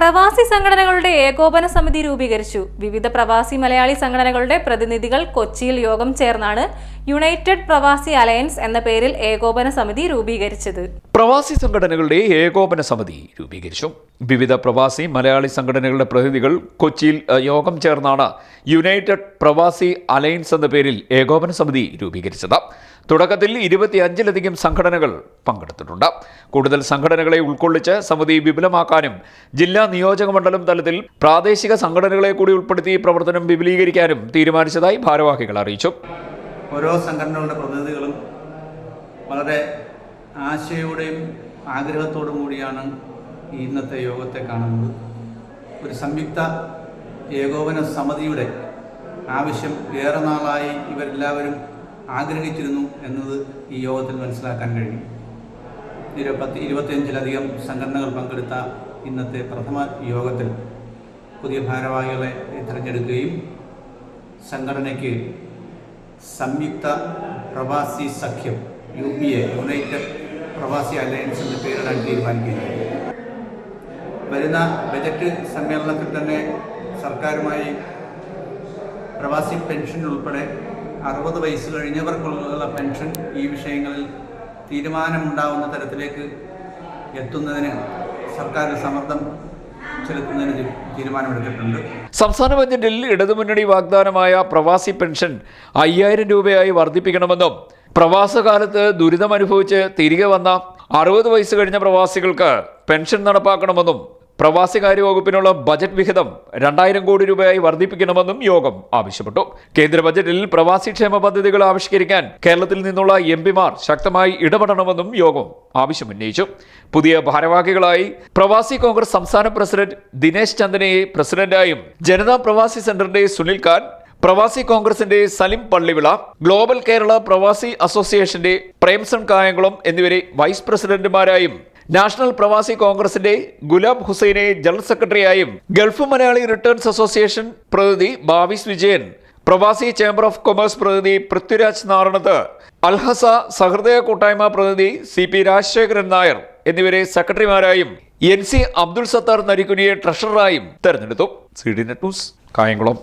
പ്രവാസി സംഘടനകളുടെ ഏകോപന സമിതി രൂപീകരിച്ചു. വിവിധ പ്രവാസി മലയാളി സംഘടനകളുടെ പ്രതിനിധികൾ കൊച്ചിയിൽ യോഗം ചേർന്നാണ് യുണൈറ്റഡ് പ്രവാസി അലയൻസ് എന്ന പേരിൽ ഏകോപന സമിതി രൂപീകരിച്ചത്. പ്രവാസി സംഘടനകളുടെ ഏകോപന സമിതി രൂപീകരിച്ചു. വിവിധ പ്രവാസി മലയാളി സംഘടനകളുടെ പ്രതിനിധികൾ കൊച്ചിയിൽ യോഗം ചേർന്നാണ് യുണൈറ്റഡ് പ്രവാസി അലയൻസ് എന്ന പേരിൽ ഏകോപന സമിതി രൂപീകരിച്ചത്. തുടക്കത്തിൽ ഇരുപത്തിയഞ്ചിലധികം സംഘടനകൾ പങ്കെടുത്തിട്ടുണ്ട്. കൂടുതൽ സംഘടനകളെ ഉൾക്കൊള്ളിച്ച് സമിതി വിപുലമാക്കാനും ജില്ലാ നിയോജക മണ്ഡലം തലത്തിൽ പ്രാദേശിക സംഘടനകളെ കൂടി ഉൾപ്പെടുത്തി പ്രവർത്തനം വിപുലീകരിക്കാനും തീരുമാനിച്ചതായി ഭാരവാഹികൾ അറിയിച്ചു. ഓരോ സംഘടനകളുടെ പ്രതിനിധികളും വളരെ ആശയോടെയും ആഗ്രഹത്തോടും കൂടിയാണ് ഇന്നത്തെ യോഗത്തെ കാണുന്നത്. ഒരു സംയുക്ത ഏകോപന സമിതിയുടെ ആവശ്യം ഏറെ നാളായി ഇവരെല്ലാവരും ആഗ്രഹിച്ചിരുന്നു എന്നത് ഈ യോഗത്തിൽ മനസ്സിലാക്കാൻ കഴിയും ഇരുപത്തി ഇരുപത്തിയഞ്ചിലധികം സംഘടനകൾ പങ്കെടുത്ത ഇന്നത്തെ പ്രഥമ യോഗത്തിൽ പുതിയ ഭാരവാഹികളെ തിരഞ്ഞെടുക്കുകയും സംഘടനയ്ക്ക് സംയുക്ത പ്രവാസി സഖ്യം U P A united Pravasi alliance എന്ന പേരിടാൻ തീരുമാനിക്കുകയും വരുന്ന ബജറ്റ് സമ്മേളനത്തിൽ തന്നെ സർക്കാരുമായി പ്രവാസി പെൻഷൻ ഉൾപ്പെടെ അറുപത് വയസ്സ് കഴിഞ്ഞവർക്കുള്ള പെൻഷൻ ഈ വിഷയങ്ങളിൽ തീരുമാനമുണ്ടാവുന്ന തരത്തിലേക്ക് എത്തുന്നതിന് സർക്കാർ സമ്മർദ്ദം സംസ്ഥാന ബജറ്റിൽ ഇടതുമുന്നണി വാഗ്ദാനമായ പ്രവാസി പെൻഷൻ അയ്യായിരം രൂപയായി വർദ്ധിപ്പിക്കണമെന്നും പ്രവാസകാലത്ത് ദുരിതമനുഭവിച്ച് തിരികെ വന്ന അറുപത് വയസ്സ് കഴിഞ്ഞ പ്രവാസികൾക്ക് പെൻഷൻ നടപ്പാക്കണമെന്നും പ്രവാസികാര്യ വകുപ്പിനുള്ള ബജറ്റ് വിഹിതം രണ്ടായിരം കോടി രൂപയായി വർദ്ധിപ്പിക്കണമെന്നും യോഗം ആവശ്യപ്പെട്ടു. കേന്ദ്ര ബജറ്റിൽ പ്രവാസി ക്ഷേമ പദ്ധതികൾ ആവിഷ്കരിക്കാൻ കേരളത്തിൽ നിന്നുള്ള എം പിമാർ ശക്തമായി ഇടപെടണമെന്നും യോഗം ആവശ്യമുന്നയിച്ചു. പുതിയ ഭാരവാഹികളായി പ്രവാസി കോൺഗ്രസ് സംസ്ഥാന പ്രസിഡന്റ് ദിനേശ് ചന്ദനയെ പ്രസിഡന്റായും ജനതാ പ്രവാസി സെന്ററിന്റെ സുനിൽ ഖാൻ പ്രവാസി കോൺഗ്രസിന്റെ സലിം പള്ളിവിള ഗ്ലോബൽ കേരള പ്രവാസി അസോസിയേഷന്റെ പ്രേംസൺ കായംകുളം എന്നിവരെ വൈസ് പ്രസിഡന്റുമാരായും നാഷണൽ പ്രവാസി കോൺഗ്രസിന്റെ ഗുലാം ഹുസൈനെ ജനറൽ സെക്രട്ടറിയായും ഗൾഫ് മലയാളി റിട്ടേൺസ് അസോസിയേഷൻ പ്രതിനിധി ബാവിസ് വിജയൻ പ്രവാസി ചേംബർ ഓഫ് കൊമേഴ്സ് പ്രതിനിധി പൃഥ്വിരാജ് നാരണത്ത് അൽഹസ സഹൃദയ കൂട്ടായ്മ പ്രതിനിധി സി പി രാജശേഖരൻ നായർ എന്നിവരെ സെക്രട്ടറിമാരായും എൻ സി അബ്ദുൾ സത്താർ നരിക്കുനിയെ ട്രഷററായും തെരഞ്ഞെടുത്തു. C D net news Kayamkulam.